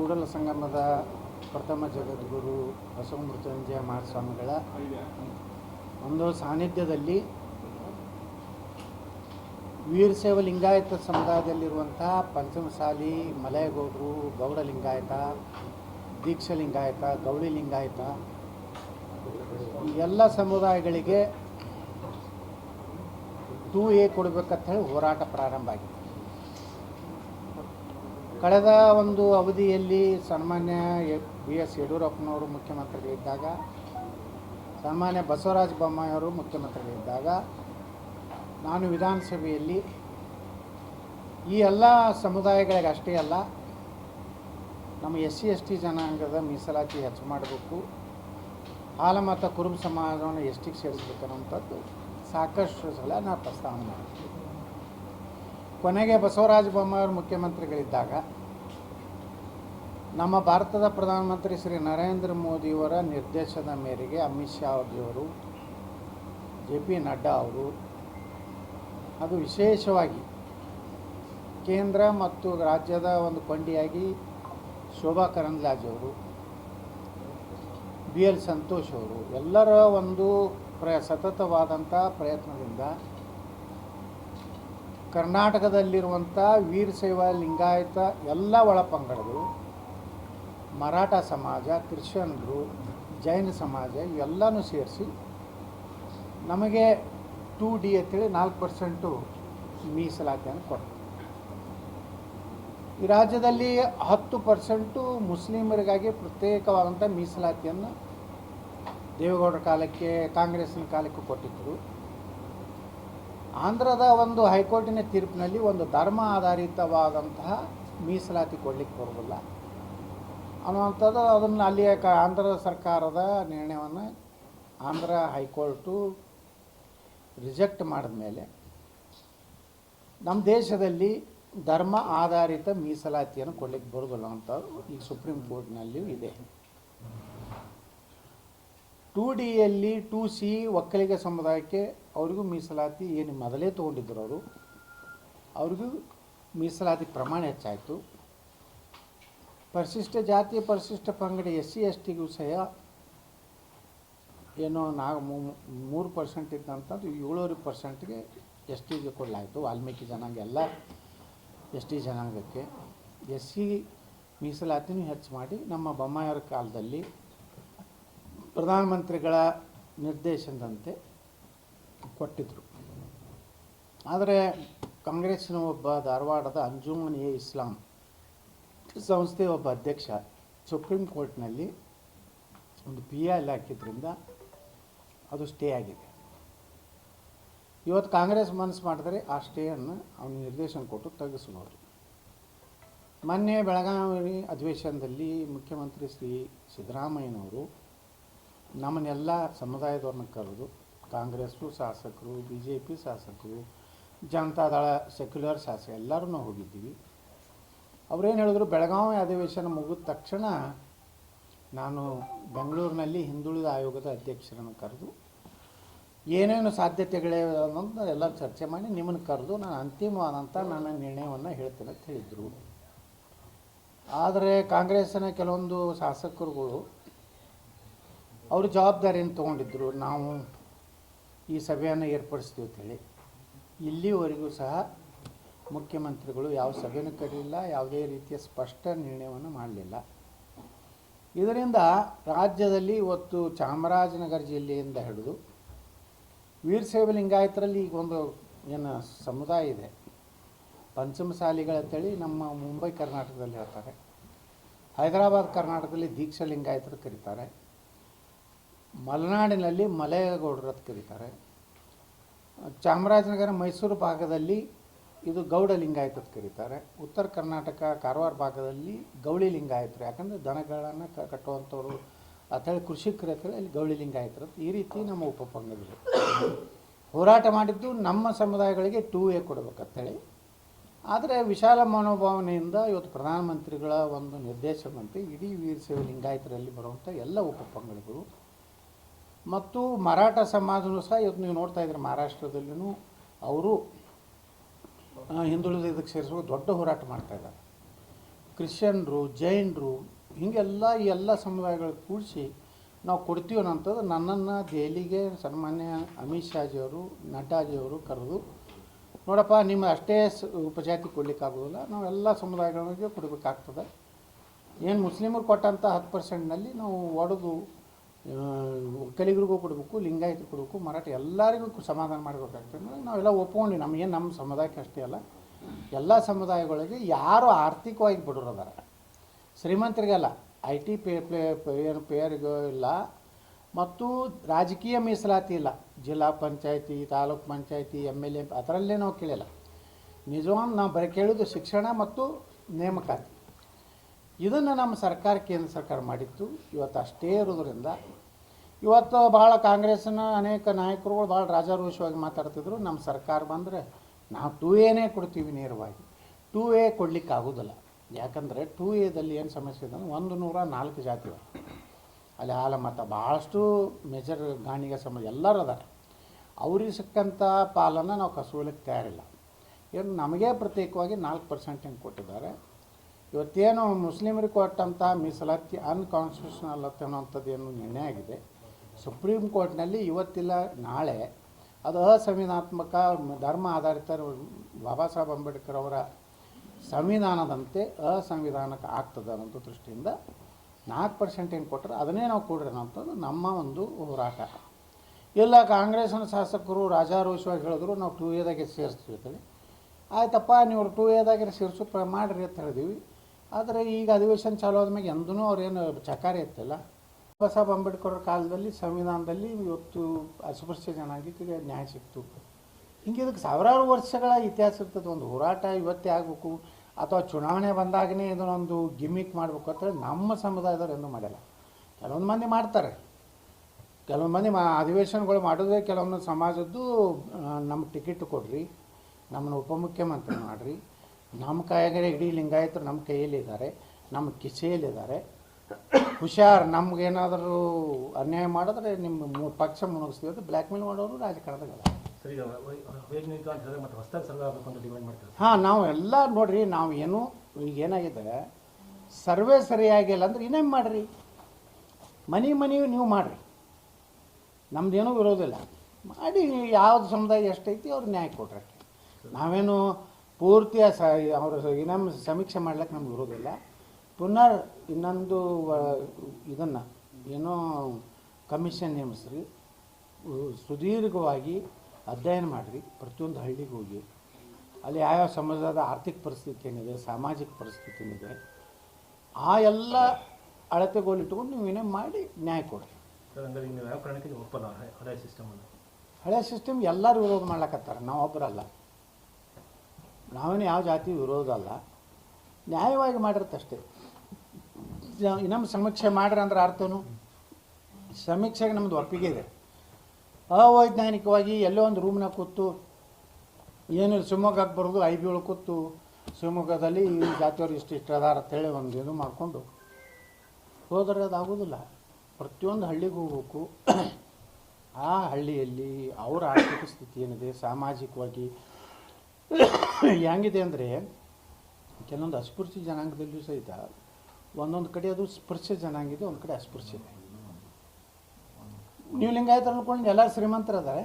ಕೂಡಲ ಸಂಗಮದ ಪ್ರಥಮ ಜಗದ್ಗುರು ಬಸವ ಮೃತ್ಯುಂಜಯ ಮಹಾಸ್ವಾಮಿಗಳ ಒಂದು ಸಾನ್ನಿಧ್ಯದಲ್ಲಿ ವೀರಶೈವ ಲಿಂಗಾಯತ ಸಮುದಾಯದಲ್ಲಿರುವಂಥ ಪಂಚಮಸಾಲಿ, ಮಲಯಗೌಡರು ಗೌಡ ಲಿಂಗಾಯತ ದೀಕ್ಷಾ ಲಿಂಗಾಯತ ಗೌಳಿ ಲಿಂಗಾಯತ ಎಲ್ಲ ಸಮುದಾಯಗಳಿಗೆ ಟೂ ಎ ಕೊಡಬೇಕಂತ ಹೇಳಿ ಹೋರಾಟ ಪ್ರಾರಂಭ ಆಗಿದೆ. ಕಳೆದ ಒಂದು ಅವಧಿಯಲ್ಲಿ ಸನ್ಮಾನ್ಯ ಬಿ ಎಸ್ ಯಡಿಯೂರಪ್ಪನವರು ಮುಖ್ಯಮಂತ್ರಿಗಳಿದ್ದಾಗ, ಸನ್ಮಾನ್ಯ ಬಸವರಾಜ ಬೊಮ್ಮಾಯಿಯವರು ಮುಖ್ಯಮಂತ್ರಿಗಳಿದ್ದಾಗ, ನಾನು ವಿಧಾನಸಭೆಯಲ್ಲಿ ಈ ಎಲ್ಲ ಸಮುದಾಯಗಳಿಗೆ ಅಷ್ಟೇ ಅಲ್ಲ, ನಮ್ಮ ಎಸ್ ಸಿ, ಎಸ್ ಟಿ ಜನಾಂಗದ ಮೀಸಲಾತಿ ಹೆಚ್ಚು ಮಾಡಬೇಕು ಹಾಲ ಮತ್ತು ಕುರುಬ ಸಮಾಜವನ್ನು ಎಷ್ಟಿಗೆ ಸೇರಿಸ್ಬೇಕು ಅನ್ನೋಂಥದ್ದು ಸಾಕಷ್ಟು ಸಲ ನಾನು ಪ್ರಸ್ತಾವನೆ ಮಾಡಿದ್ದೆ. ಕೊನೆಗೆ ಬಸವರಾಜ ಬೊಮ್ಮಾಯಿ ಮುಖ್ಯಮಂತ್ರಿಗಳಿದ್ದಾಗ ನಮ್ಮ ಭಾರತದ ಪ್ರಧಾನಮಂತ್ರಿ ಶ್ರೀ ನರೇಂದ್ರ ಮೋದಿಯವರ ನಿರ್ದೇಶನದ ಮೇರೆಗೆ ಅಮಿತ್ ಶಾ ಅವರು ಜೆ ಪಿ ನಡ್ಡಾ ಅವರು, ಅದು ವಿಶೇಷವಾಗಿ ಕೇಂದ್ರ ಮತ್ತು ರಾಜ್ಯದ ಒಂದು ಕೊಂಡಿಯಾಗಿ ಶೋಭಾ ಕರಂದ್ಲಾಜೆ ಅವರು, ಬಿ ಎಲ್ ಸಂತೋಷ್ ಅವರು ಎಲ್ಲರ ಒಂದು ಪ್ರ ಸತತವಾದಂಥ ಪ್ರಯತ್ನದಿಂದ ಕರ್ನಾಟಕದಲ್ಲಿರುವಂಥ ವೀರಶೈವ ಲಿಂಗಾಯತ ಎಲ್ಲ ಒಳಪಂಗಡಗಳು, ಮರಾಠ ಸಮಾಜ ಕ್ರಿಶ್ಚಿಯನ್ರು ಜೈನ ಸಮಾಜ ಇವೆಲ್ಲನೂ ಸೇರಿಸಿ ನಮಗೆ ಟೂ ಡಿ ಅಂತೇಳಿ ನಾಲ್ಕು ಪರ್ಸೆಂಟು ಮೀಸಲಾತಿಯನ್ನು ಕೊಟ್ಟರು ಈ ರಾಜ್ಯದಲ್ಲಿ ಹತ್ತು ಪರ್ಸೆಂಟು ಮುಸ್ಲಿಮರಿಗಾಗಿ ಪ್ರತ್ಯೇಕವಾದಂಥ ಮೀಸಲಾತಿಯನ್ನು ದೇವೇಗೌಡರ ಕಾಲಕ್ಕೆ, ಕಾಂಗ್ರೆಸ್ಸಿನ ಕಾಲಕ್ಕೆ ಕೊಟ್ಟಿದ್ದರು. ಆಂಧ್ರದ ಒಂದು ಹೈಕೋರ್ಟಿನ ತೀರ್ಪಿನಲ್ಲಿ ಒಂದು ಧರ್ಮ ಆಧಾರಿತವಾದಂತಹ ಮೀಸಲಾತಿ ಕೊಡಲಿಕ್ಕೆ ಬರೋದಿಲ್ಲ ಅನ್ನುವಂಥದ್ದು ಅದನ್ನು ಅಲ್ಲಿಯ ಕ ಆಂಧ್ರ ಸರ್ಕಾರದ ನಿರ್ಣಯವನ್ನು ಆಂಧ್ರ ಹೈಕೋರ್ಟು ರಿಜೆಕ್ಟ್ ಮಾಡಿದ ಮೇಲೆ ನಮ್ಮ ದೇಶದಲ್ಲಿ ಧರ್ಮ ಆಧಾರಿತ ಮೀಸಲಾತಿಯನ್ನು ಕೊಡಲಿಕ್ಕೆ ಬರೋದಿಲ್ಲ ಅಂತ ಈ ಸುಪ್ರೀಂ ಕೋರ್ಟ್ನಲ್ಲಿಯೂ ಇದೆ. ಟು ಡಿಯಲ್ಲಿ ಟು ಸಿ ಒಕ್ಕಲಿಗ ಸಮುದಾಯಕ್ಕೆ ಅವ್ರಿಗೂ ಮೀಸಲಾತಿ ಏನು ಮೊದಲೇ ತೊಗೊಂಡಿದ್ರು ಅವರು. ಅವ್ರಿಗೂ ಮೀಸಲಾತಿ ಪ್ರಮಾಣ ಹೆಚ್ಚಾಯಿತು. ಪರಿಶಿಷ್ಟ ಜಾತಿ, ಪರಿಶಿಷ್ಟ ಪಂಗಡ ಎಸ್ ಸಿ ಎಸ್ ಟಿಗೂ ಸಹ ಏನೋ ನಾ ಮೂರು ಪರ್ಸೆಂಟ್ ಇದ್ದಂಥದ್ದು ಏಳುವರೆ ಪರ್ಸೆಂಟ್ಗೆ ಎಸ್ ಟಿಗೆ ಕೊಡಲಾಯಿತು. ವಾಲ್ಮೀಕಿ ಜನಾಂಗ ಎಲ್ಲ ಎಸ್ ಟಿ ಜನಾಂಗಕ್ಕೆ. ಎಸ್ ಸಿ ಮೀಸಲಾತಿನೂ ಹೆಚ್ಚು ಮಾಡಿ ನಮ್ಮ ಬೊಮ್ಮಾಯಿಯವರ ಕಾಲದಲ್ಲಿ ಪ್ರಧಾನಮಂತ್ರಿಗಳ ನಿರ್ದೇಶನದಂತೆ ಕೊಟ್ಟಿದ್ದರು ಆದರೆ ಕಾಂಗ್ರೆಸ್ನ ಒಬ್ಬ ಧಾರವಾಡದ ಅಂಜುಮನ್ ಎ. ಇಸ್ಲಾಂ ಸಂಸ್ಥೆಯ ಒಬ್ಬ ಅಧ್ಯಕ್ಷ ಸುಪ್ರೀಂ ಕೋರ್ಟ್ನಲ್ಲಿ ಒಂದು ಪಿ ಎಲ್ ಹಾಕಿದ್ರಿಂದ ಅದು ಸ್ಟೇ ಆಗಿದೆ. ಇವತ್ತು ಕಾಂಗ್ರೆಸ್ ಮನಸ್ಸು ಮಾಡಿದರೆ ಆ ಸ್ಟೇಯನ್ನು ಅವನು ನಿರ್ದೇಶನ ಕೊಟ್ಟು ತೆಗೆಸ್ಬೋದು ಮೊನ್ನೆ ಬೆಳಗಾವಿ ಅಧಿವೇಶನದಲ್ಲಿ ಮುಖ್ಯಮಂತ್ರಿ ಶ್ರೀ ಸಿದ್ದರಾಮಯ್ಯನವರು ನಮ್ಮನ್ನೆಲ್ಲ ಸಮುದಾಯದವ್ರನ್ನ ಕರೆದು ಕಾಂಗ್ರೆಸ್ಸು ಶಾಸಕರು ಬಿ ಜೆ ಪಿ ಶಾಸಕರು ಜನತಾದಳ ಸೆಕ್ಯುಲರ್ ಶಾಸಕ ಎಲ್ಲರೂ ನಾವು ಹೋಗಿದ್ದೀವಿ. ಅವ್ರೇನು ಹೇಳಿದ್ರು, ಬೆಳಗಾವಿ ಅಧಿವೇಶನ ಮುಗಿದ ತಕ್ಷಣ ನಾನು ಬೆಂಗಳೂರಿನಲ್ಲಿ ಹಿಂದುಳಿದ ಆಯೋಗದ ಅಧ್ಯಕ್ಷರನ್ನು ಕರೆದು, ಏನೇನು ಸಾಧ್ಯತೆಗಳೇ ಅನ್ನೋದು ಎಲ್ಲ ಚರ್ಚೆ ಮಾಡಿ ನಿಮ್ಮನ್ನು ಕರೆದು ನಾನು ಅಂತಿಮವಾದಂಥ ನನ್ನ ನಿರ್ಣಯವನ್ನು ಹೇಳ್ತೇನೆ ಅಂತ ಹೇಳಿದರು. ಆದರೆ ಕಾಂಗ್ರೆಸ್ಸಿನ ಕೆಲವೊಂದು ಶಾಸಕರುಗಳು, ಅವರು ಜವಾಬ್ದಾರಿಯನ್ನು ತೊಗೊಂಡಿದ್ದರು ನಾವು ಈ ಸಭೆಯನ್ನು ಏರ್ಪಡಿಸ್ತೀವಿ ಅಂತೇಳಿ. ಇಲ್ಲಿವರೆಗೂ ಸಹ ಮುಖ್ಯಮಂತ್ರಿಗಳು ಯಾವ ಸಭೆನೂ ಕರೀಲಿಲ್ಲ, ಯಾವುದೇ ರೀತಿಯ ಸ್ಪಷ್ಟ ನಿರ್ಣಯವನ್ನು ಮಾಡಲಿಲ್ಲ. ಇದರಿಂದ ರಾಜ್ಯದಲ್ಲಿ ಇವತ್ತು ಚಾಮರಾಜನಗರ ಜಿಲ್ಲೆಯಿಂದ ಹಿಡಿದು ವೀರಶೈವ ಲಿಂಗಾಯತರಲ್ಲಿ ಈಗ ಒಂದು ಏನು ಸಮುದಾಯ ಇದೆ. ಪಂಚಮಸಾಲಿಗಳಂತೇಳಿ ನಮ್ಮ ಮುಂಬೈ ಕರ್ನಾಟಕದಲ್ಲಿ ಹೇಳ್ತಾರೆ. ಹೈದರಾಬಾದ್ ಕರ್ನಾಟಕದಲ್ಲಿ ದೀಕ್ಷಾ ಲಿಂಗಾಯತರು ಕರೀತಾರೆ. ಮಲೆನಾಡಿನಲ್ಲಿ ಮಲೆಗೌಡರು ಅಂತ ಕರೀತಾರೆ. ಚಾಮರಾಜನಗರ ಮೈಸೂರು ಭಾಗದಲ್ಲಿ ಇದು ಗೌಡ ಲಿಂಗಾಯತ ಅಂತ ಕರೀತಾರೆ. ಉತ್ತರ ಕರ್ನಾಟಕ ಕಾರವಾರ ಭಾಗದಲ್ಲಿ ಗೌಳಿ ಲಿಂಗಾಯತರು ಯಾಕಂದರೆ ದನಗಳನ್ನು ಕ, ಕಟ್ಟುವಂಥವ್ರು ಅಂತೇಳಿ ಕೃಷಿಕರು ಅಂತೇಳಿ ಅಲ್ಲಿ ಗೌಳಿ ಲಿಂಗಾಯತರು ಈ ರೀತಿ ನಮ್ಮ ಉಪಪಂಗಗಳು. ಹೋರಾಟ ಮಾಡಿದ್ದು ನಮ್ಮ ಸಮುದಾಯಗಳಿಗೆ ಟೂ ಎ ಕೊಡ್ಬೇಕಂತೇಳಿ ಆದರೆ ವಿಶಾಲ ಮನೋಭಾವನೆಯಿಂದ ಇವತ್ತು ಪ್ರಧಾನಮಂತ್ರಿಗಳ ಒಂದು ನಿರ್ದೇಶನದಂತೆ ಇಡೀ ವೀರಶೈವ ಲಿಂಗಾಯತರಲ್ಲಿ ಬರುವಂಥ ಎಲ್ಲ ಉಪಪಂಗಡಗಳು ಮತ್ತು ಮರಾಠ ಸಮಾಜನೂ ಸಹ ಇವತ್ತು ನೀವು ನೋಡ್ತಾ ಇದ್ದೀರಿ ಮಹಾರಾಷ್ಟ್ರದಲ್ಲಿಯೂ ಅವರು ಹಿಂದುಳಿದ ಇದಕ್ಕೆ ಸೇರಿಸುವ ದೊಡ್ಡ ಹೋರಾಟ ಮಾಡ್ತಾ ಇದ್ದಾರೆ. ಕ್ರಿಶ್ಚಿಯನ್ರು, ಜೈನರು, ಹೀಗೆಲ್ಲ ಈ ಎಲ್ಲ ಸಮುದಾಯಗಳು ಕೂಡಿಸಿ ನಾವು ಕೊಡ್ತೀವಿ ಅನ್ನೋಂಥದ್ದು ನನ್ನನ್ನು ದೆಹಲಿಗೆ ಸನ್ಮಾನ್ಯ ಅಮಿತ್ ಶಾಜಿಯವರು, ನಡ್ಡಾಜಿಯವರು ಕರೆದು, ನೋಡಪ್ಪ ನಿಮ್ಮ ಅಷ್ಟೇ ಉಪಜಾತಿ ಕೊಡಲಿಕ್ಕಾಗೋದಿಲ್ಲ ನಾವು ಎಲ್ಲ ಸಮುದಾಯಗಳಿಗೆ ಕೊಡಬೇಕಾಗ್ತದೆ. ಏನು ಮುಸ್ಲಿಮರು ಕೊಟ್ಟಂಥ ಹತ್ತು ಪರ್ಸೆಂಟ್ನಲ್ಲಿ ನಾವು ಒಡೆದು ಒಕ್ಕಲಿಗರಿಗೂ ಕೊಡಬೇಕು ಲಿಂಗಾಯತ ಕೊಡಬೇಕು, ಮರಾಠಿ ಎಲ್ಲರಿಗೂ ಸಮಾಧಾನ ಮಾಡಬೇಕಾಗ್ತದೆ ನಾವೆಲ್ಲ ಒಪ್ಕೊಂಡು ನಮಗೇನು ನಮ್ಮ ಸಮುದಾಯಕ್ಕೆ ಅಷ್ಟೇ ಅಲ್ಲ, ಎಲ್ಲ ಸಮುದಾಯಗಳಿಗೆ ಯಾರು ಆರ್ಥಿಕವಾಗಿ ಬಡವರದಾರ. ಶ್ರೀಮಂತರಿಗೆಲ್ಲ ಐ ಟಿ ಪೇ ಪ್ಲೇ ಏನು ಪೇಯರ್ಗೂ ಇಲ್ಲ, ಮತ್ತು ರಾಜಕೀಯ ಮೀಸಲಾತಿ ಇಲ್ಲ. ಜಿಲ್ಲಾ ಪಂಚಾಯತಿ, ತಾಲೂಕ್ ಪಂಚಾಯತಿ, ಎಂ ಎಲ್ ಎ, ಅದರಲ್ಲೇ ನಾವು ಕೇಳಿಲ್ಲ. ನಿಜವಾಗಿ ನಾವು ಬರೀ ಕೇಳೋದು ಶಿಕ್ಷಣ ಮತ್ತು ನೇಮಕಾತಿ. ಇದನ್ನು ನಮ್ಮ ಸರ್ಕಾರ, ಕೇಂದ್ರ ಸರ್ಕಾರ ಮಾಡಿತ್ತು. ಇವತ್ತು ಅಷ್ಟೇ ಇರೋದ್ರಿಂದ ಇವತ್ತು ಭಾಳ ಕಾಂಗ್ರೆಸ್ನ ಅನೇಕ ನಾಯಕರುಗಳು ಭಾಳ ರಾಜಾರೋಷವಾಗಿ ಮಾತಾಡ್ತಿದ್ರು. ನಮ್ಮ ಸರ್ಕಾರ ಬಂದರೆ ನಾವು ಟೂ ಎನೇ ಕೊಡ್ತೀವಿ ನೇರವಾಗಿ. ಟೂ ಎ ಕೊಡ್ಲಿಕ್ಕೆ ಆಗೋದಿಲ್ಲ ಯಾಕಂದರೆ ಟೂ ಎದಲ್ಲಿ ಏನು ಸಮಸ್ಯೆ ಇದೆ ಅಂದ್ರೆ ಒಂದು ನೂರ ನಾಲ್ಕು ಜಾತಿ ಅಲ್ಲಿ ಹಾಲ ಮತ್ತು ಭಾಳಷ್ಟು ಮೇಜರ್ ಗಾಣಿಗೆ ಸಮ ಎಲ್ಲರೂ ಅದಾರೆ. ಅವ್ರಿಗೆ ಸಿಕ್ಕಂಥ ಪಾಲನ್ನು ನಾವು ಕಸುವಲಿಕ್ಕೆ ತಯಾರಿಲ್ಲ. ಏನು ನಮಗೆ ಪ್ರತ್ಯೇಕವಾಗಿ ನಾಲ್ಕು ಪರ್ಸೆಂಟ್ ಹೆಂಗೆ ಕೊಟ್ಟಿದ್ದಾರೆ? ಇವತ್ತೇನು ಮುಸ್ಲಿಮರಿಗೆ ಕೊಟ್ಟಂಥ ಮೀಸಲಾತಿ ಅನ್ಕಾನ್ಸ್ಟಿಟ್ಯೂಷನಲ್ ಅನ್ನೋಂಥದ್ದು ಏನು ನಿರ್ಣಯ ಆಗಿದೆ. ಸುಪ್ರೀಂ ಕೋರ್ಟ್ನಲ್ಲಿ ಇವತ್ತಿಲ್ಲ, ನಾಳೆ ಅದು ಅಸಂವಿಧಾನಾತ್ಮಕ ಧರ್ಮ ಆಧಾರಿತ ಬಾಬಾ ಸಾಹೇಬ್ ಅಂಬೇಡ್ಕರ್ ಅವರ ಸಂವಿಧಾನದಂತೆ ಅಸಂವಿಧಾನಕ್ಕೆ ಆಗ್ತದೆ ಅನ್ನೋ ದೃಷ್ಟಿಯಿಂದ ನಾಲ್ಕು ಪರ್ಸೆಂಟ್ ಏನು ಕೊಟ್ಟರೆ ಅದನ್ನೇ ನಾವು ಕೊಡ್ರಿ ಅನ್ನೋಂಥದ್ದು ನಮ್ಮ ಒಂದು ಹೋರಾಟ. ಇಲ್ಲ ಕಾಂಗ್ರೆಸ್ನ ಶಾಸಕರು ರಾಜಾರೋಷವಾಗಿ ಹೇಳಿದ್ರು, ನಾವು ಟೂ ಎದಾಗೆ ಸೇರಿಸ್ತೀವಿ ಅಂತೇಳಿ. ಆಯ್ತಪ್ಪ, ನೀವು ಟೂ ಎದಾಗೆ ಸೇರಿಸು ಪ್ರ ಮಾಡಿರಿ ಅಂತ ಹೇಳಿದೀವಿ. ಆದರೆ ಈಗ ಅಧಿವೇಶನ ಚಾಲು ಆದ್ಮೇಲೆ ಎಂದೂ ಅವ್ರೇನು ಚಕಾರಿ ಇರ್ತಿಲ್ಲ ಸಾಹೇಬ್ ಅಂಬೇಡ್ಕರ್ ಕಾಲದಲ್ಲಿ, ಸಂವಿಧಾನದಲ್ಲಿ ಇವತ್ತು ಅಸ್ಪೃಶ್ಯ ಜನಾಂಗಕ್ಕೆ ನ್ಯಾಯ ಸಿಕ್ತು. ಹಿಂಗೆ ಇದಕ್ಕೆ ಸಾವಿರಾರು ವರ್ಷಗಳ ಇತಿಹಾಸ ಇರ್ತದೆ. ಒಂದು ಹೋರಾಟ ಇವತ್ತೇ ಆಗಬೇಕು, ಅಥವಾ ಚುನಾವಣೆ ಬಂದಾಗನೇ ಇದನ್ನೊಂದು ಗಿಮಿಕ್ ಮಾಡಬೇಕು ಅಂತೇಳಿ ನಮ್ಮ ಸಮುದಾಯದವ್ರು ಎಂದೂ ಮಾಡಿಲ್ಲ. ಕೆಲವೊಂದು ಮಂದಿ ಮಾಡ್ತಾರೆ. ಕೆಲವೊಂದು ಮಂದಿ ಮಾ, ಅಧಿವೇಶನಗಳು ಮಾಡೋದೇ ಕೆಲವೊಂದು ಸಮಾಜದ್ದು ನಮ್ಮ ಟಿಕೆಟ್ ಕೊಡ್ರಿ ನಮ್ಮನ್ನು ಉಪಮುಖ್ಯಮಂತ್ರಿ ಮಾಡಿರಿ. ನಮ್ಮ ಕೈಯಾಗೆ ಇಡೀ ಲಿಂಗಾಯತರು ನಮ್ಮ ಕೈಯಲ್ಲಿದ್ದಾರೆ ನಮ್ಮ ಕಿಸೆಯಲ್ಲಿದ್ದಾರೆ. ಹುಷಾರ್ ನಮ್ಗೇನಾದರೂ ಅನ್ಯಾಯ ಮಾಡಿದ್ರೆ ನಿಮ್ಮ ಪಕ್ಷ ಮುಣಗಿಸ್ತೀವಿ ಅಂತ ಬ್ಲ್ಯಾಕ್ ಮೇಲ್ ಮಾಡೋರು ರಾಜಕಾರಣದಾಗ ಹಾಂ ನಾವು ಎಲ್ಲ ನೋಡ್ರಿ ನಾವು ಏನು ಈಗ ಏನಾಗಿದೆ ಸರ್ವೆ ಸರಿಯಾಗಿಲ್ಲ ಅಂದ್ರೆ ಇನ್ನೇನು ಮಾಡಿರಿ? ಮನೆ ಮನೆ ನೀವು ಮಾಡಿರಿ. ನಮ್ದೇನೂ ಇರೋದಿಲ್ಲ ಮಾಡಿ ಯಾವ್ದು ಸಮುದಾಯ ಎಷ್ಟೈತಿ ಅವ್ರು ನ್ಯಾಯ ಕೊಡ್ರಿ ನಾವೇನು ಪೂರ್ತಿ ಸ ಅವರು ಇನ್ನೊಮ್ಮೆ ಸಮೀಕ್ಷೆ ಮಾಡ್ಲಿಕ್ಕೆ ನಮ್ಗೆ ಬರೋದಿಲ್ಲ ಪುನರ್ ಇನ್ನೊಂದು ಇದನ್ನು ಏನೋ ಕಮಿಷನ್ ನೇಮಿಸ್ರಿ. ಸುದೀರ್ಘವಾಗಿ ಅಧ್ಯಯನ ಮಾಡಿರಿ. ಪ್ರತಿಯೊಂದು ಹಳ್ಳಿಗೆ ಹೋಗಿ. ಅಲ್ಲಿ ಯಾವ್ಯಾವ ಸಮಾಜದ ಆರ್ಥಿಕ ಪರಿಸ್ಥಿತಿ ಏನಿದೆ ಸಾಮಾಜಿಕ ಪರಿಸ್ಥಿತಿ ಏನಿದೆ ಆ ಎಲ್ಲ ಅಳತೆಗೋಲಿಟ್ಕೊಂಡು ನೀವು ಏನೇ ಮಾಡಿ ನ್ಯಾಯ ಕೊಡಿ ಹಳೆ ಸಿಸ್ಟಮ್ ಎಲ್ಲರೂ ವಿರೋಧ ಮಾಡ್ಲಕತ್ತಾರೆ. ನಾವು ಒಬ್ಬರಲ್ಲ ನಾವೇನು ಯಾವ ಜಾತಿ ವಿರೋಧ ಅಲ್ಲ. ನ್ಯಾಯವಾಗಿ ಮಾಡಿರ್ತಷ್ಟೇ ನಮ್ಮ ಸಮೀಕ್ಷೆ ಮಾಡ್ರಿ ಅಂದ್ರೆ ಅರ್ಥನು. ಸಮೀಕ್ಷೆಗೆ ನಮ್ಮದು ಒಪ್ಪಿಗೆ ಇದೆ. ಅವೈಜ್ಞಾನಿಕವಾಗಿ ಎಲ್ಲೋ ಒಂದು ರೂಮ್ನಾಗ ಕೂತು, ಏನು ಶಿವಮೊಗ್ಗಕ್ಕೆ ಬರೋದು ಐ ಬಿ ಒಳಗೆ ಕೂತು, ಶಿವಮೊಗ್ಗದಲ್ಲಿ ಈ ಜಾತಿಯವ್ರು ಇಷ್ಟು ಇಷ್ಟು ಅದಾರ ಅಂತೇಳಿ ಒಂದು ಇದು ಮಾಡಿಕೊಂಡು ಹೋದರೆ ಅದು ಆಗೋದಿಲ್ಲ ಪ್ರತಿಯೊಂದು ಹಳ್ಳಿಗೆ ಹೋಗ್ಬೇಕು. ಆ ಹಳ್ಳಿಯಲ್ಲಿ ಅವರ ಆರ್ಥಿಕ ಸ್ಥಿತಿ ಏನಿದೆ, ಸಾಮಾಜಿಕವಾಗಿ ಹೆಂಗಿದೆ ಅಂದರೆ, ಕೆಲವೊಂದು ಅಸ್ಪೃಶ್ಯ ಜನಾಂಗದಲ್ಲೂ ಸಹಿತ ಒಂದೊಂದು ಕಡೆ ಅದು ಸ್ಪರ್ಶ ಜನಾಂಗ ಇದೆ ಒಂದು ಕಡೆ ಅಸ್ಪೃಶ್ಯ. ಇದೆ ನೀವು ಲಿಂಗಾಯತರು ಅನ್ಕೊಂಡು ಎಲ್ಲರೂ ಶ್ರೀಮಂತರದಾರೆ?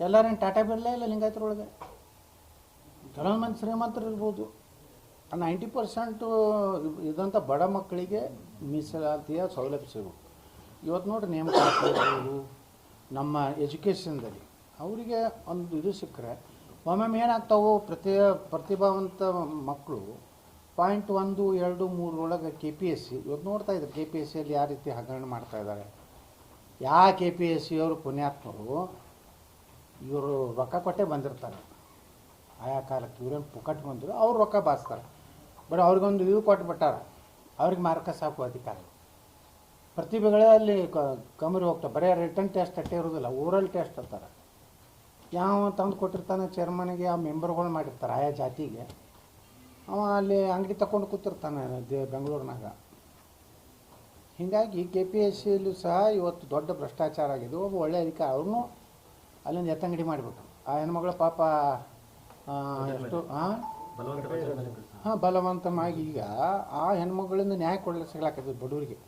ಎಲ್ಲರೇನು ಟಾಟಾ ಬಿರ್ಲೇ ಇಲ್ಲ ಲಿಂಗಾಯತರೊಳಗೆ ಕೆಲವೊಂದು ಮಂದಿ ಶ್ರೀಮಂತರು ಇರ್ಬೋದು. ನೈಂಟಿ ಪರ್ಸೆಂಟು ಇದಂಥ ಬಡ ಮಕ್ಕಳಿಗೆ ಮೀಸಲಾತಿಯ ಸೌಲಭ್ಯ ಸಿಗಬೇಕು ಇವತ್ತು ನೋಡ್ರಿ ನೇಮಕ ನಮ್ಮ ಎಜುಕೇಷನ್ದಲ್ಲಿ ಅವರಿಗೆ ಒಂದು ಇದು ಸಿಕ್ಕರೆ ಒಮ್ಮೊಮ್ಮೆ ಏನಾಗ್ತಾವೋ ಪ್ರತಿ ಪ್ರತಿಭಾವಂತ ಮಕ್ಕಳು ಪಾಯಿಂಟ್ ಒಂದು, ಎರಡು ಮೂರರೊಳಗೆ ಕೆ ಪಿ ಎಸ್ ಸಿ ಇವತ್ತು ನೋಡ್ತಾ ಇದ್ದಾರೆ ಕೆ ಪಿ ಎಸ್ ಸಿಯಲ್ಲಿ ಯಾವ ರೀತಿ ಹಗರಣ ಮಾಡ್ತಾ ಇದ್ದಾರೆ. ಯಾವ ಕೆ ಪಿ ಎಸ್ ಸಿ ಅವರು ಪುಣ್ಯಾತ್ಮರು, ಇವರು ರೊಕ್ಕ ಕೊಟ್ಟೆ ಬಂದಿರ್ತಾರೆ. ಆಯಾ ಕಾಲಕ್ಕೆ ಇವರೇನು ಪುಕಟ್ ಬಂದರು, ಅವ್ರು ರೊಕ್ಕ ಬಾಸ್ತಾರೆ ಬಟ್ ಅವ್ರಿಗೊಂದು ಇದು ಕೊಟ್ಬಿಟ್ಟಾರ, ಅವ್ರಿಗೆ ಮಾರ್ಕ ಸಾಕು ಅಧಿಕಾರ. ಪ್ರತಿಭೆಗಳೇ ಅಲ್ಲಿ ಕ- ಕಮ್ಮಿ ಹೋಗ್ತವೆ ಬರೀ ರಿಟರ್ನ್ ಟೆಸ್ಟ್ ಅಷ್ಟೇ ಇರೋದಿಲ್ಲ ಓರಲ್ ಟೆಸ್ಟ್ ಅಂತಾರೆ. ಯಾವ ತಂದು ಕೊಟ್ಟಿರ್ತಾನೆ ಚೇರ್ಮನಿಗೆ ಆ ಮೆಂಬರ್ಗಳು ಮಾಡಿರ್ತಾರೆ ಆಯಾ ಜಾತಿಗೆ. ಅವ ಅಲ್ಲಿ ಅಂಗಡಿ ತಗೊಂಡು ಕೂತಿರ್ತಾನೆ ದೇ, ಬೆಂಗಳೂರಿನಾಗ. ಹೀಗಾಗಿ ಕೆ ಪಿ ಎಸ್ ಸಿಯಲ್ಲೂ ಸಹ ಇವತ್ತು ದೊಡ್ಡ ಭ್ರಷ್ಟಾಚಾರ ಆಗಿದೆ. ಒಬ್ಬ ಒಳ್ಳೆ ಅಧಿಕಾರಿ ಅವ್ರನ್ನೂ ಅಲ್ಲಿಂದ ಎತ್ತಂಗಡಿ ಮಾಡಿಬಿಟ್ರು. ಆ ಹೆಣ್ಮಗಳು ಪಾಪ ಎಷ್ಟು ಹಾಂ. ಹಾಂ, ಬಲವಂತವಾಗಿ ಈಗ ಆ ಹೆಣ್ಮಗಳಿಂದ ನ್ಯಾಯ ಕೊಡಲು ಸಿಗ್ಲಾಕತ್ತೈತೆ ಬಡವರಿಗೆ.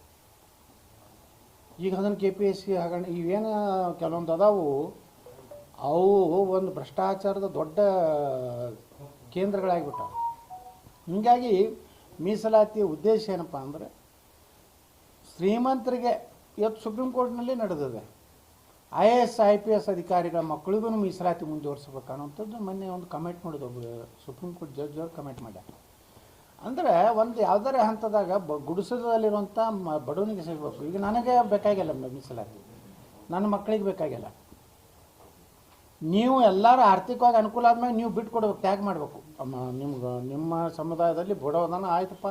ಈಗ ಅದನ್ನು ಕೆ ಪಿ ಎಸ್ ಸಿ ಹಗರಣ, ಇವೇನು ಕೆಲವೊಂದು ಅದಾವು. ಅವು ಒಂದು ಭ್ರಷ್ಟಾಚಾರದ ದೊಡ್ಡ ಕೇಂದ್ರಗಳಾಗಿಬಿಟ್ಟಾವ. ಹೀಗಾಗಿ ಮೀಸಲಾತಿಯ ಉದ್ದೇಶ ಏನಪ್ಪ ಅಂದರೆ ಶ್ರೀಮಂತರಿಗೆ ಇವತ್ತು ಸುಪ್ರೀಂ ಕೋರ್ಟ್ನಲ್ಲಿ ನಡೆದಿದೆ. I A S, I P S ಅಧಿಕಾರಿಗಳ ಮಕ್ಕಳಿಗೂ ಮೀಸಲಾತಿ ಮುಂದುವರಿಸ್ಬೇಕು ಅನ್ನೋಂಥದ್ದು ಮೊನ್ನೆ ಒಂದು ಕಮೆಂಟ್ ಮಾಡಿದ ಒಬ್ಬ ಸುಪ್ರೀಂ ಕೋರ್ಟ್ ಜಡ್ಜ್ ಅವರು ಕಮೆಂಟ್ ಮಾಡ್ಯಾರ. ಅಂದರೆ ಒಂದು ಯಾವುದಾರ ಹಂತದಾಗ ಬ ಗುಡಿಸಲಿರುವಂಥ ಮ, ಬಡವನಿಗೆ ಸಿಗಬೇಕು. ಈಗ ನನಗೆ ಬೇಕಾಗಿಲ್ಲ ಮೀಸಲಾತಿ. ನನ್ನ ಮಕ್ಕಳಿಗೆ ಬೇಕಾಗಿಲ್ಲ. ನೀವು ಎಲ್ಲರೂ ಆರ್ಥಿಕವಾಗಿ ಅನುಕೂಲ ಆದ್ಮೇಲೆ ನೀವು ಬಿಟ್ಟು ಕೊಡ್ಬೇಕು ತ್ಯಾಗ ಮಾಡಬೇಕು. ನಿಮ್ಗೆ, ನಿಮ್ಮ ಸಮುದಾಯದಲ್ಲಿ ಬಡವದಾನ ಆಯ್ತಪ್ಪ.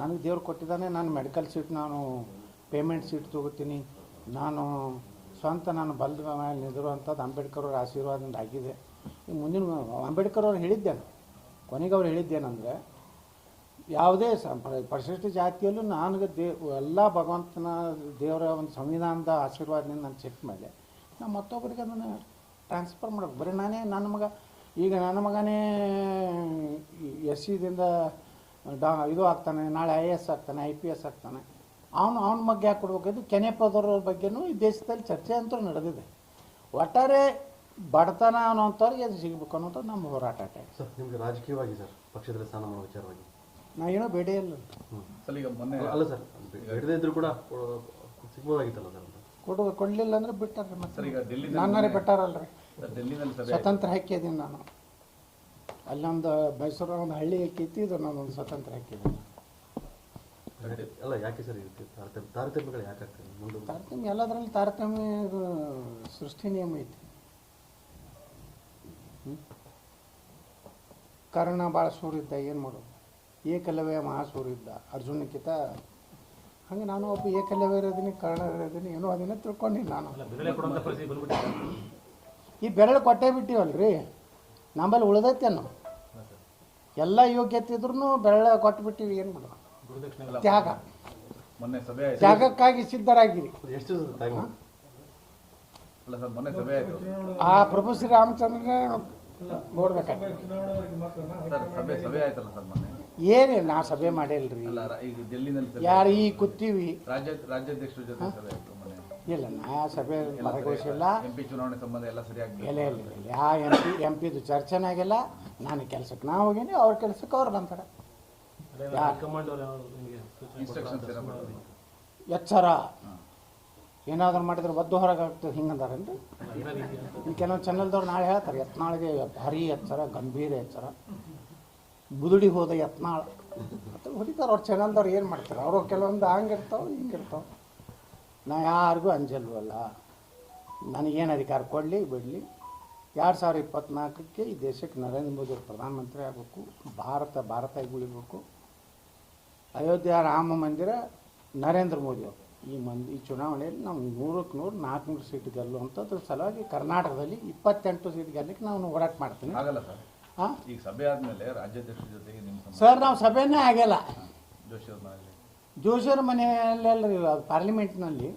ನನಗೆ ದೇವ್ರು ಕೊಟ್ಟಿದ್ದಾನೆ, ನಾನು ಮೆಡಿಕಲ್ ಸೀಟ್ ನಾನು ಪೇಮೆಂಟ್ ಸೀಟ್ ತೊಗೋತೀನಿ. ನಾನು ಸ್ವಂತ, ನಾನು ಬಲ್ದ ಮೇಲೆ ನಿಂದಿರುವಂಥದ್ದು ಅಂಬೇಡ್ಕರ್ ಅವ್ರ ಆಶೀರ್ವಾದದಿಂದ ಆಗಿದೆ. ಈಗ ಮುಂದಿನ, ಅಂಬೇಡ್ಕರ್ ಅವ್ರು ಹೇಳಿದ್ದೇನೆ? ಕೊನೆಗೆ ಅವ್ರು ಹೇಳಿದ್ದೇನೆಂದರೆ, ಯಾವುದೇ ಪರಿಶಿಷ್ಟ ಜಾತಿಯಲ್ಲೂ ನನಗೆ ದೇ, ಎಲ್ಲ ಭಗವಂತನ ದೇವರ ಒಂದು ಸಂವಿಧಾನದ ಆಶೀರ್ವಾದದಿಂದ ನಾನು ಚೆಕ್ ಮೇಲೆ ನಾನು ಮತ್ತೊಬ್ಬರಿಗೆ ಅದನ್ನು ಟ್ರಾನ್ಸ್ಫರ್ ಮಾಡೋಕೆ. ಬರೀ ನಾನೇ ನನ್ನ ಮಗ. ಈಗ ನನ್ನ ಮಗನೇ ಎಸ್ ಸಿದಿಂದ ಡಾ ಇದು ಆಗ್ತಾನೆ ನಾಳೆ ಐ ಎ ಎಸ್ ಆಗ್ತಾನೆ ಐ ಪಿ ಎಸ್ ಆಗ್ತಾನೆ. ಅವನು ಅವನ ಬಗ್ಗೆ ಯಾಕೆ ಕೊಡ್ಬೇಕು? ಇದು ಕೆನೆಪದವ್ರ ಬಗ್ಗೆನೂ ಈ ದೇಶದಲ್ಲಿ ಚರ್ಚೆ ಅಂತೂ ನಡೆದಿದೆ. ಒಟ್ಟಾರೆ ಬಡತನ ಅನ್ನೋಂಥವ್ರಿಗೆ ಅದು ಸಿಗಬೇಕು ಅನ್ನೋದು ನಮ್ಮ ಹೋರಾಟ ಆಟ ಸರ್ ನಿಮಗೆ ರಾಜಕೀಯವಾಗಿ ಸರ್ ಪಕ್ಷದಲ್ಲಿ ಸ್ಥಾನ ಮಾಡೋ ವಿಚಾರವಾಗಿ? ನಾ ಏನೋ ಬೇಡ ಇಲ್ಲ. ಸರ್ ಈಗ ಮೊನ್ನೆ ಅಲ್ಲ- ಸರ್ ಹಿಡದೇ ಇದ್ರು ಕೂಡ ಕೊಡೋ- ಸಿಗ್ಬೋದಾಗಿತ್ತಲ್ಲ ಸರ್ ಅಂತ ಕೊಡು ಕೊಡಲಿಲ್ಲ ಅಂದ್ರೆ ಬಿಟ್ಟಾರ್ರಿ ಮತ್ತೆ. ಈಗ ಡೆಲ್ಲಿ ನನ್ನರೇ ಬಿಟ್ಟಾರಲ್ರಿ. ಡೆಲ್ಲಿನಲ್ಲಿ ಸ್ವತಂತ್ರ ಹಾಕಿದ್ದೀನಿ ನಾನು. ಅಲ್ಲೊಂದು ಮೈಸೂರಿನ ಒಂದು ಹಳ್ಳಿ ಹಾಕಿತ್ತು ಇದು ನಾನೊಂದು ಸ್ವತಂತ್ರ ಹಾಕಿದ್ದೀನಿ. ಅಲ್ಲ ಯಾಕೆ ಸರ್ ತಾರತಮ್ಯ? ತಾರತಮ್ಯಗಳು ಯಾಕೆ ಆಗ್ತದೆ? ಮುಂದೆ ತಾರತಮ್ಯ ಎಲ್ಲದರಲ್ಲಿ ತಾರತಮ್ಯ ಇದು ಸೃಷ್ಟಿ ನಿಯಮ ಐತಿ? ಕರ್ಣ ಭಾಳ ಸೂರಿದ್ದ ಏನು ಮಾಡೋದು? ಏಕಲವ್ಯ ಮಹಾಸೂರಿದ್ದ ಅರ್ಜುನಕ್ಕಿಂತ ಹಂಗೆ ನಾನು ಒಬ್ಬ ಏಕಲವ್ಯ ಇರೋದೀನಿ ಕರ್ಣ ಇರೋದೀನಿ ಏನೋ ಅದನ್ನ ತಿಳ್ಕೊಂಡಿನಿ ನಾನು. ಈ ಬೆರಳು ಕೊಟ್ಟೇ ಬಿಟ್ಟಿವಲ್ರಿ? ನಮ್ಮಲ್ಲಿ ಉಳ್ದೈತೇನು ಅನ್ನೋ. ಎಲ್ಲ ಯೋಗ್ಯತೆ ಇದ್ರೂ ಬೆರಳ ಕೊಟ್ಟು ಬಿಟ್ಟಿವಿ ಏನು ಮಾಡೋದು ತ್ಯಾಗ. ಮೊನ್ನೆ ಸಭೆ ಆಯ್ತು. ತ್ಯಾಗಕ್ಕಾಗಿ ಸಿದ್ಧರಾಗಿರಿ. ಆ ಪ್ರಭು ಶ್ರೀರಾಮಚಂದ್ರನೇ ನೋಡ್ಬೇಕಾಗಿ ಸರ್ ಸಭೆ ಸಭೆ ಆಯ್ತಲ್ಲ ಸರ್ ಮೊನ್ನೆ? ಏನಿಲ್ಲ ನಾ ಸಭೆ ಮಾಡಿಲ್ರಿ. ಅಲ್ಲ ಈಗ ಡೆಲ್ಲಿನಲ್ಲಿ ಯಾರು ಈ ಕೂತೀವಿ ರಾಜ್ಯ ರಾಜ್ಯಾಧ್ಯಕ್ಷರ ಜೊತೆ ಸಭೆ ಆಯ್ತು ಮೊನ್ನೆ. ಇಲ್ಲ ನಾ ಸಭೆ ಭಾಗವಹಿಸಿಲ್ಲ ಎಂ ಪಿ ಚುನಾವಣೆ ಸಂಬಂಧ ಎಲ್ಲ ಸರಿಯಾಗಿ ಇಲ್ಲ ಇಲ್ಲ ಇಲ್ಲ. ಯಾ ಎಂ ಪಿ ಎಂ ಪಿದು ಚರ್ಚೆನೇ ಆಗಿಲ್ಲ ನಾನು ಕೆಲ್ಸಕ್ಕೆ ನಾ ಹೋಗೀನಿ ಅವ್ರ ಕೆಲ್ಸಕ್ಕೆ ಅವ್ರು ಬಂತಾರೆ ಹೈಕಮಾಂಡ್ ಅವರು ನಿಮಗೆ ಸೂಚನೆ ಇನ್ಸ್ಟ್ರಕ್ಷನ್ಸ್ ಏನೋ ಮಾಡಿದ್ರು ಎಚ್ಚರ. ಏನಾದ್ರು ಮಾಡಿದ್ರೆ ಒದ್ದು ಹೊರಗೆ ಆಗ್ತದೆ ಹಿಂಗಂದಾರೇನ್ರಿ? ಕೆಲವೊಂದು ಚಾನಲ್ದವ್ರು ನಾಳೆ ಹೇಳ್ತಾರೆ, ಯತ್ನಾಳಿಗೆ ಭಾರಿ ಎಚ್ಚರ ಗಂಭೀರ ಎಚ್ಚರ ಬುದುಡಿ ಹೋದ ಯತ್ನಾಳ. ಅಂತ ಹೊಡಿತಾರೆ ಅವ್ರ ಚಾನಲ್ದವ್ರು ಏನು ಮಾಡ್ತಾರೆ? ಅವರು ಕೆಲವೊಂದು ಹಂಗಿರ್ತಾವೆ ಹಿಂಗಿರ್ತಾವೆ ನಾ ಯಾರಿಗೂ ಅಂಜಲ್ವಲ್ಲ. ನನಗೇನು ಅಧಿಕಾರ ಕೊಡಲಿ, ಬಿಡಲಿ. ಎರಡು ಸಾವಿರ ಇಪ್ಪತ್ನಾಲ್ಕಕ್ಕೆ ಈ ದೇಶಕ್ಕೆ ನರೇಂದ್ರ ಮೋದಿ ಪ್ರಧಾನಮಂತ್ರಿ ಆಗಬೇಕು, ಭಾರತ ಭಾರತ ಉಳಿಬೇಕು. ಅಯೋಧ್ಯೆ ರಾಮ ಮಂದಿರ ನರೇಂದ್ರ ಮೋದಿ ಅವರು. ಈ ಮಂದಿ ಈ ಚುನಾವಣೆಯಲ್ಲಿ ನಾವು ನೂರಕ್ಕೆ ನೂರು ನಾಲ್ಕುನೂರು ಸೀಟ್ ಗೆಲ್ಲು ಅಂತ ಅದ್ರ ಸಲುವಾಗಿ ಕರ್ನಾಟಕದಲ್ಲಿ ಇಪ್ಪತ್ತೆಂಟು ಸೀಟ್ ಗೆಲ್ಲಕ್ಕೆ ನಾವು ಹೋರಾಟ ಮಾಡ್ತೀನಿ ಆಗಲ್ಲ ಸರ್. ಹಾಂ ಈಗ ಸಭೆ ಆದಮೇಲೆ ರಾಜ್ಯಾಧ್ಯಕ್ಷರ ಜೊತೆಗೆ ನಿಮ್ಮ ಸರ್ ನಾವು ಸಭೆನೇ ಆಗಲ್ಲ. ಜೋಶಿ ಜೋಶಿಯವ್ರ ಮನೆಯಲ್ಲೆಲ್ಲ ಪಾರ್ಲಿಮೆಂಟ್ನಲ್ಲಿ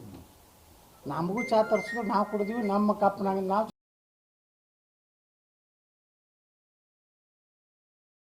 ನಮಗೂ ಚಾ ತರಿಸಿದ್ರು ನಾವು ಕುಡಿದೀವಿ ನಮ್ಮ ಕಪ್ಪನಾಗ ನಾವು